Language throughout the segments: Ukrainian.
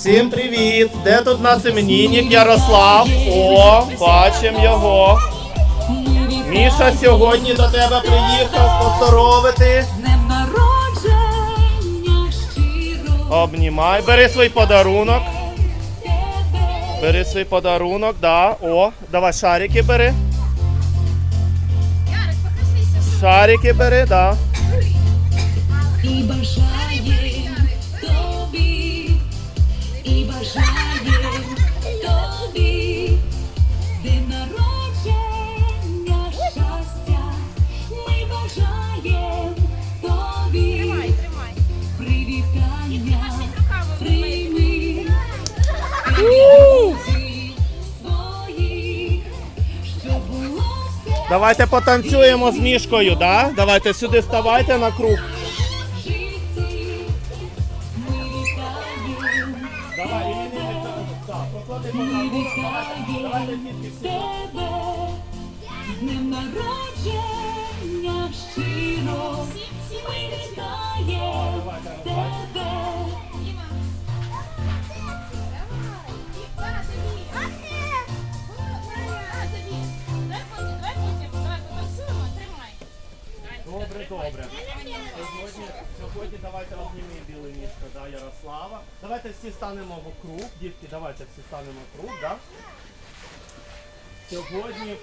Всім привіт! Де тут нас іменинник Ярослав? О, бачимо його. Міша сьогодні до тебе приїхав поздоровити. З днем народження Обнімай, бери свій подарунок. Бери свій подарунок, да. О, давай шарики бери. Шарики бери, да. І Давайте потанцюємо з мішкою, да? Давайте сюди ставайте на круг. Давай, всі. З днем народження Добре. Сьогодні, сьогодні давайте обніми білий мішка, да, Ярослава. Давайте всі станемо в круг. Дітки, давайте всі станемо в круг, да? Сьогодні,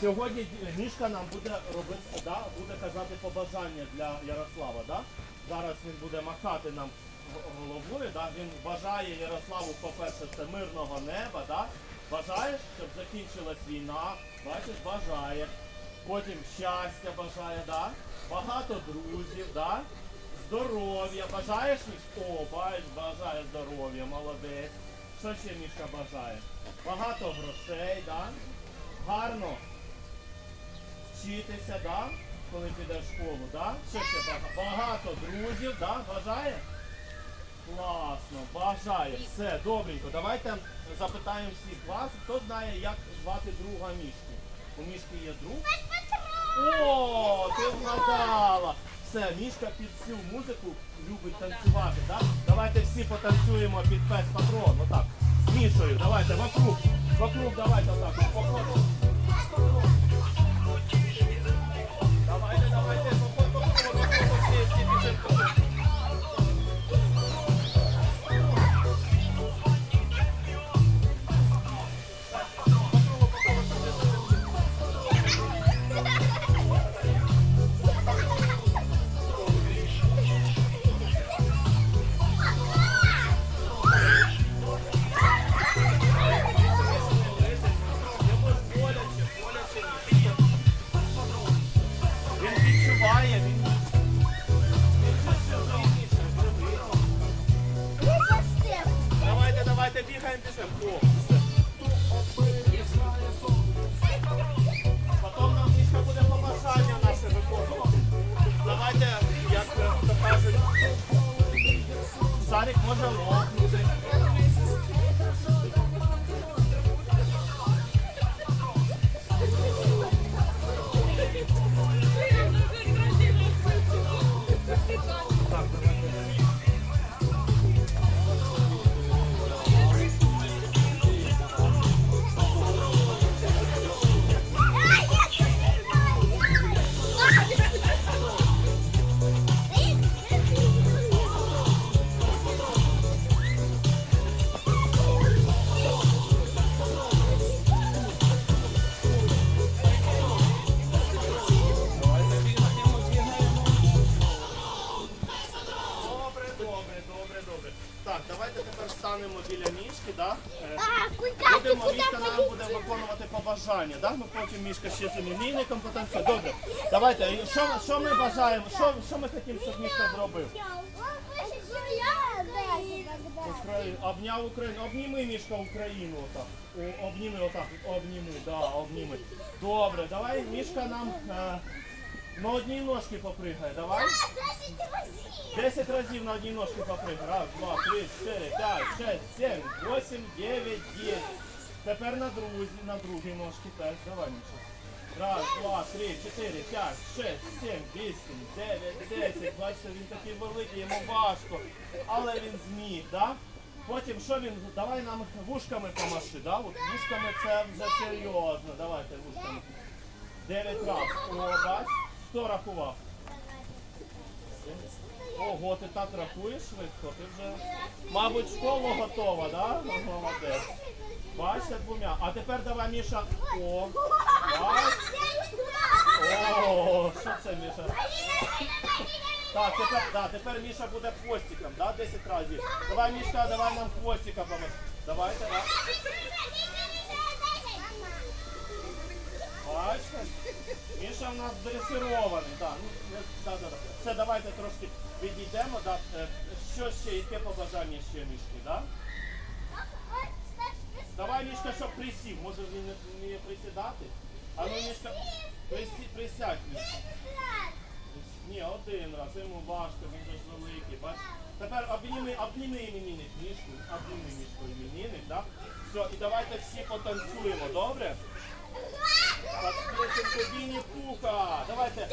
сьогодні мішка нам буде робити, да, буде казати побажання для Ярослава, да? Зараз він буде махати нам головою, да? Він бажає Ярославу, по-перше, це мирного неба, да? Бажаєш, щоб закінчилась війна, бачиш, бажає. Потім щастя бажає, да? Багато друзів, да? Здоров'я. Бажаєш Міш? О, бач, бажає здоров'я, молодець. Що ще Мішка бажає? Багато грошей, да? Гарно вчитися, да? Коли підеш в школу, да? Що ще багато? Багато друзів, да? Бажає? Класно, бажає. Все, добренько. Давайте запитаємо всіх вас, хто знає, як звати друга Мішки. У Мішки є друг? О, ти вгадала! Все, мішка під цю музику любить танцювати, так? Давайте всі потанцюємо під пес патрон. Отак. З мішою. Давайте вокруг. Вокруг давайте отак. Вокруг. Потім нам мішка буде побажання наше виконувати. Давайте, як то кажуть, шарик може лопнути. Побажання, да? Ну потім мішка ще з іменинником потанцює. Добре, давайте, що, що ми бажаємо, що, що ми хотімо, щоб мішка зробив? Україну, обняв Україну, обніми мішка Україну отак. Обніми отак, обніми, да, обніми. Добре, давай мішка нам е, на одній ножці попригає, давай. Десять разів на одній ножці попригай. Раз, два, три, чотири, п'ять, шесть, сім, вісім, дев'ять, десять. Тепер на друзі, на другій ножці теж. Давай, Міша. Раз, два, три, чотири, п'ять, шесть, сім, вісім, дев'ять, десять. Бачите, він такий великий, йому важко. Але він зміг? Да? Потім що він? Давай нам вушками помаши, да? От вушками це вже серйозно. Давайте вушками. Дев'ять раз. О, бач, хто рахував? Ого, ти так рахуєш швидко, ти вже, мабуть, в школу готова, да? Ну, Молодець. Бачите, двома. А тепер давай, Міша. О, що це, Міша? Так, тепер, да, тепер Міша буде хвостиком, да, 10 разів. Давай, Міша, давай нам хвостика помогти. Давайте, да. Бачите? Міша в нас дресирований, да. Ну, да, да, да. Все, давайте трошки відійдемо. Да. Е, Що ще, яке побажання ще Мішки, да? Давай, щоб присів. Може він не вміє присідати? А ну, присі, присядь, Ні, один раз, йому важко, він же ж великий, бач. Тепер обніми, обніми іменинник мішку, обніми мішку іменинник, так? Все, і давайте всі потанцюємо, добре? Так, пісеньку Вінні Пуха. Давайте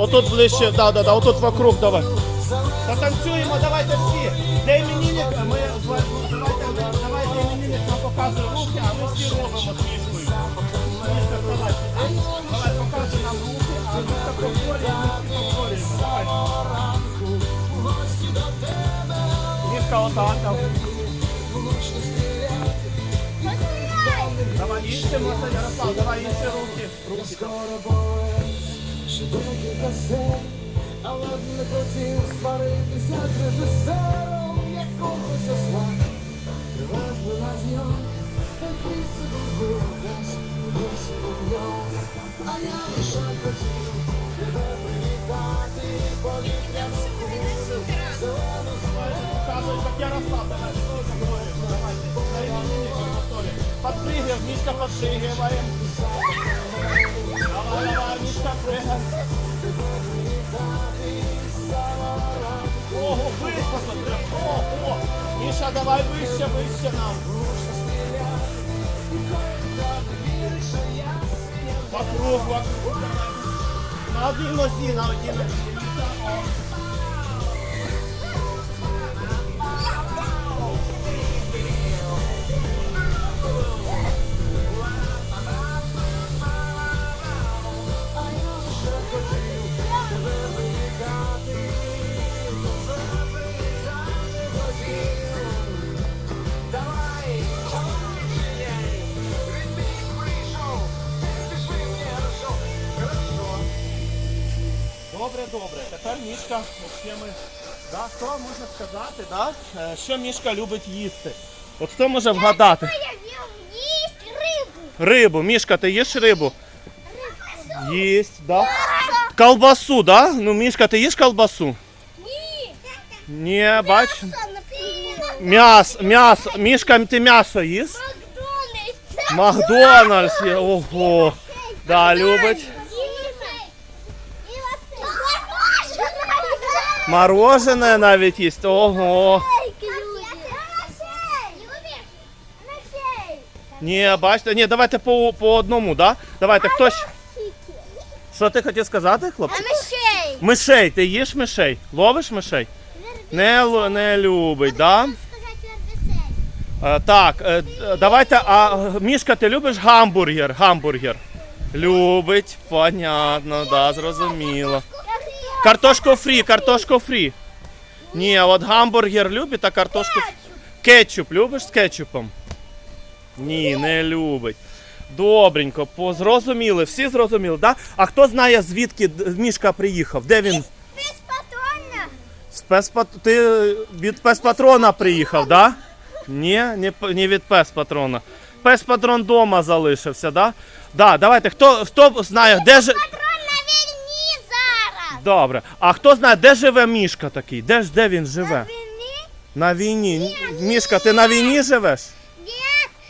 Отут ближче, да, да, да, отут вокруг давай. Потанцюємо, давайте всі. Де іменинник? Ми давайте, давайте іменинник нам показує руки, а ми всі робимо з мішкою. Мішка, давай. Давай, показуй нам руки, а ми так повторюємо, ми повторюємо. Давай. Мішка отак. там. Давай інші, можна, Ярослав, давай інші руки. Руки. Скоро боєць, ще декілька серій, але б не хотів сваритися з режисером якогось осла. Привезли на зйом, такий собі вираз, досі у ньому. А я лише хотів тебе привітати, повітряну кулю, зелену Показывай, как Ярослав, давай, что говоришь, давайте, повтори, повтори. Подпрыгивай, Мишка подпрыгивай. Давай, давай, Мишка прыгай. Ого, высоко, прям, ого. Миша, давай выше, выше нам. Вокруг, вокруг, давай. На одній нозі, на одній нозі. Добре. Тепер мішка, ще ми. Да, що можна сказати, да? е, що мішка любить їсти? От хто може вгадати? Я їсть рибу. Рибу. Мішка, ти їш рибу? Їсть, да. Колбасу, да? Ну, Мішка, ти їш колбасу? Ні. Ні, бач. М'ясо, м'ясо. Мішка, ти м'ясо їсть? Макдональдс. Макдональдс. Ого. Да, любить. Морожене навіть їсть. Ого. Ні, бачите, ні, давайте по, по одному, да? Давайте хтось. Що ти хотів сказати, А хлопці? мишей. Мишей, ти їш мишей? Ловиш мишей? Не, не любить, да? Так, е, давайте, а Мішка, ти любиш гамбургер? Гамбургер. Любить, понятно, да, зрозуміло. Картошку фрі, картошку фрі. Ні, от гамбургер любить, а картошку. ф- Кетчуп любиш з кетчупом? Ні, не любить. Добренько, зрозуміли, всі зрозуміли, да? А хто знає, звідки Мішка приїхав? Де він? Безпатронна. Спецпат... Ти від спецпатрона приїхав, да? Ні, не, від спецпатрона. Спецпатрон дома залишився, да? Да, давайте, хто, хто знає, де ж. Патрон на війні зараз. Добре. А хто знає, де живе Мішка такий? Де ж де він живе? На Війні? На війні. Мішка, ти на війні живеш?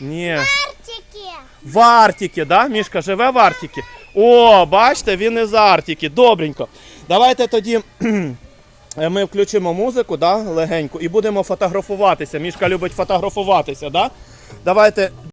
Ні. Ні. Артики. В Артіки, да? Мішка живе в Артіки. О, бачите, він із Артіки. Добренько. Давайте тоді е, ми включимо музику, да, легеньку, і будемо фотографуватися. Мішка любить фотографуватися, да? Давайте